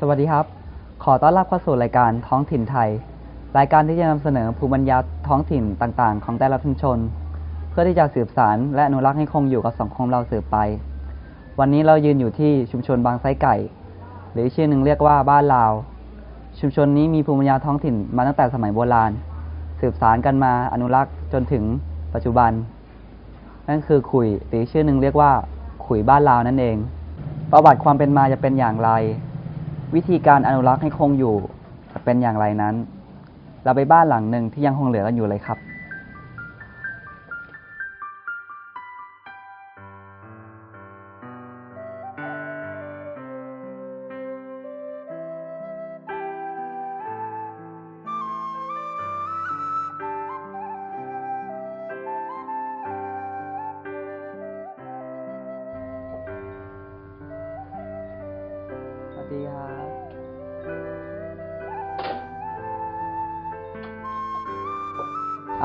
สวัสดีครับ ขอต้อนรับเข้าสู่รายการท้องถิ่นไทย รายการที่จะนำเสนอภูมิปัญญาท้องถิ่นต่างๆ ของแต่ละชุมชน เพื่อที่จะสืบสารและอนุรักษ์ให้คงอยู่กับสังคมเราสืบไป วันนี้เรายืนอยู่ที่ชุมชนบางไซไก่ หรือชื่อหนึ่งเรียกว่าบ้านลาว ชุมชนนี้มีภูมิปัญญาท้องถิ่นมาตั้งแต่สมัยโบราณ สืบสารกันมาอนุรักษ์จนถึงปัจจุบัน นั่นคือขุยหรือชื่อหนึ่งเรียกว่าขุยบ้านลาวนั่นเอง ประวัติความเป็นมาจะเป็นอย่างไร วิธีการอนุรักษ์ให้คงอยู่จะเป็นอย่างไรนั้น เราไปบ้านหลังหนึ่งที่ยังคงเหลือกันอยู่เลยครับสวัสดีครับ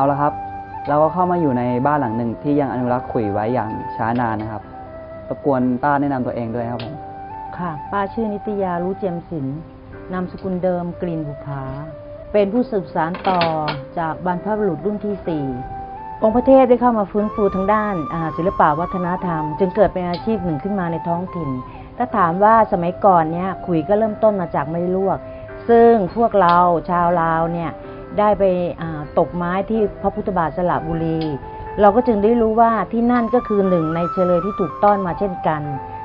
เอาละครับ เราก็เข้ามาอยู่ในบ้านหลังหนึ่งที่ยังอนุรักษ์ขุยไว้อย่างช้านานนะครับรบกวนป้าแนะนำตัวเองด้วยครับผมค่ะ ป้าชื่อนิตยารู้เจียมศิลป์นามสกุลเดิมกลิ่นบุภาเป็นผู้สืบสารต่อจากบรรพบุรุษรุ่นที่สี่องค์ประเทศได้เข้ามาฟื้นฟูทางด้านอ่าศิลปวัฒนธรรม จึงเกิดเป็นอาชีพหนึ่งขึ้นมาในท้องถิ่น ถ้าถามว่าสมัยก่อนเนี่ยขุยก็เริ่มต้นมาจากไม่ลวก ซึ่งพวกเราชาวลาวเนี่ย ได้ไปตกไม้ที่พระพุทธบาทสระบุรี เราก็จึงได้รู้ว่าที่นั่นก็คือหนึ่งในเฉลยที่ถูกต้อนมาเช่นกัน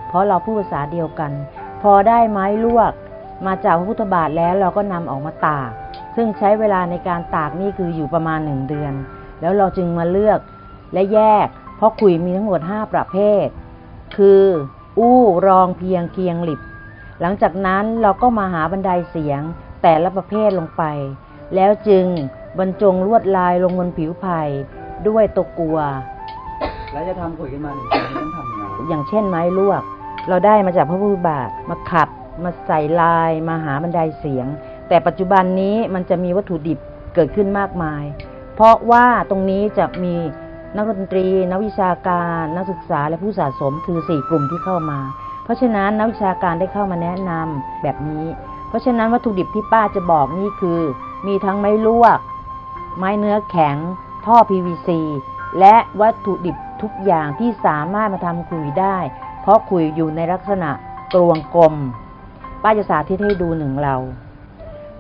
เพราะเราพูดภาษาเดียวกัน พอได้ไม้ลวกมาจากพระพุทธบาทแล้วเราก็นำออกมาตาก ซึ่งใช้เวลาในการตากนี่คืออยู่ประมาณหนึ่งเดือน แล้วเราจึงมาเลือกและแยก เพราะขุยมีทั้งหมด 5 ประเภท คืออู้รองเพียงเคียงหลิบ หลังจากนั้นเราก็มาหาบันไดเสียงแต่ละประเภทลงไป แล้วจึงบรรจงลวดลายลงบนผิวไผ่ด้วยตะกัว แล้วจะทำขุยขึ้นมาหนึ่งชิ้นต้องทำยังไงอย่างเช่นไม้ลวก เราได้มาจากพระพุทธบาทมาขัด มาใส่ลาย มาหาบันไดเสียง แต่ปัจจุบันนี้มันจะมีวัตถุดิบเกิดขึ้นมากมาย เพราะว่าตรงนี้จะมีนักดนตรี นักวิชาการ นักศึกษาและผู้สะสมคือ 4 กลุ่มที่เข้ามา เพราะฉะนั้นนักวิชาการได้เข้ามาแนะนำแบบนี้ เพราะฉะนั้นวัตถุดิบที่ป้าจะบอกนี่คือ มีทั้งไม้ลวก ไม้เนื้อแข็ง ท่อ PVC และวัตถุดิบทุกอย่างที่สามารถมาทำขุยได้ เพราะขุยอยู่ในลักษณะกลวงกลม ป้าจะสาธิตให้ดูหนึ่งเรา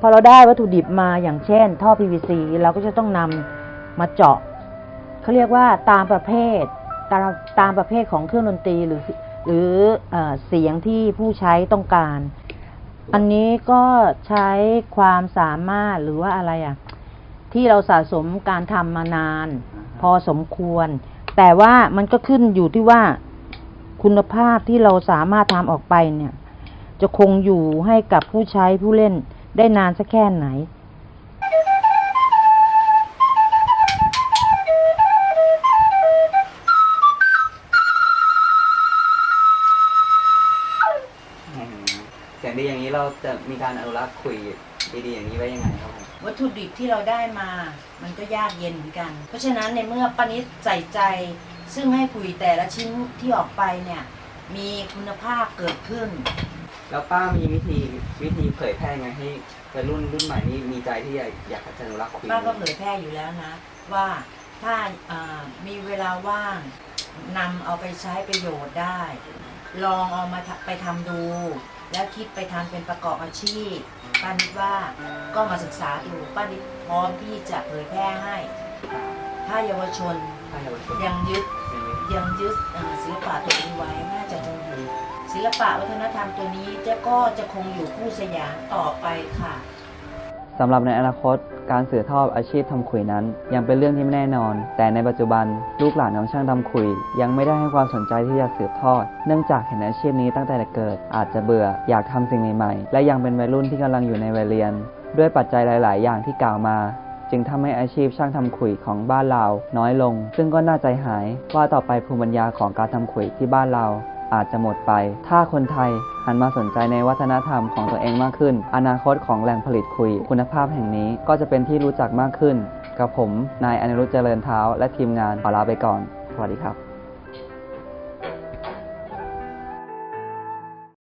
พอเราได้วัตถุดิบมาอย่างเช่น ท่อ PVC เราก็จะต้องนำมาเจาะเขาเรียกว่าตามประเภทตามตามประเภทของเครื่องดนตรีหรือหรือเอเสียงที่ผู้ใช้ต้องการ อันนี้ก็ใช้ความสามารถหรือว่าอะไรอะ ที่เราสะสมการทำมานาน พอสมควร แต่ว่ามันก็ขึ้นอยู่ที่ว่าคุณภาพที่เราสามารถทำออกไปเนี่ย จะคงอยู่ให้กับผู้ใช้ผู้เล่นได้นานสักแค่ไหน จะมีการอนุรักษ์ขุยดีๆอย่างนี้ไว้ยังไงครับผม วัตถุดิบที่เราได้มา มันก็ยากเย็นเหมือนกัน เพราะฉะนั้นในเมื่อป้านิดใส่ใจ ซึ่งให้คุยแต่ละชิ้นที่ออกไปเนี่ย มีคุณภาพเกิดขึ้น แล้วป้ามีวิธีวิธีเผยแพร่ไงให้วัยรุ่นรุ่นใหม่นี้มีใจที่อยากอยากจะอนุรักษ์ขุยป้าก็เผยแพร่อยู่แล้วนะ ว่าถ้าอ่ามีเวลาว่างนำเอาไปใช้ประโยชน์ได้ ลองเอามาทำไปทำดู แล้วคิดไปทำเป็นประกอบอาชีพป้านิดว่าก็มาศึกษาดูป้านิดพร้อมที่จะเผยแพร่ให้ ถ้าเยาวชนให้เยาวชนยังยึดยังยึดอ่าศิลปะตัวนี้ไว้น่าจะคงอยู่ศิลปะวัฒนธรรมตัวนี้จะก็จะคงอยู่คู่สยามต่อไปค่ะ สำหรับในอนาคตการสืบทอดอาชีพทำขุยนั้น ยังเป็นเรื่องที่ไม่แน่นอน แต่ในปัจจุบันลูกหลานของช่างทำขุย ยังไม่ได้ให้ความสนใจที่จะสืบทอด เนื่องจากเห็นอาชีพนี้ตั้งแต่เกิด อาจจะเบื่ออยากทำสิ่งใหม่ๆ และยังเป็นวัยรุ่นที่กำลังอยู่ในวัยเรียน ด้วยปัจจัยหลาย ๆ อย่างที่กล่าวมา จึงทำให้อาชีพช่างทำขุยของบ้านเราน้อยลง ซึ่งก็น่าใจหายว่าต่อไปภูมิปัญญาของการทำขุยที่บ้านเรา อาจจะหมดไป ถ้าคนไทยหันมาสนใจในวัฒนธรรมของตัวเองมากขึ้น อนาคตของแหล่งผลิตคุย คุณภาพแห่งนี้ก็จะเป็นที่รู้จักมากขึ้น กับผม นายอนุรุตเจริญเท้า และทีมงานขอลาไปก่อน สวัสดีครับ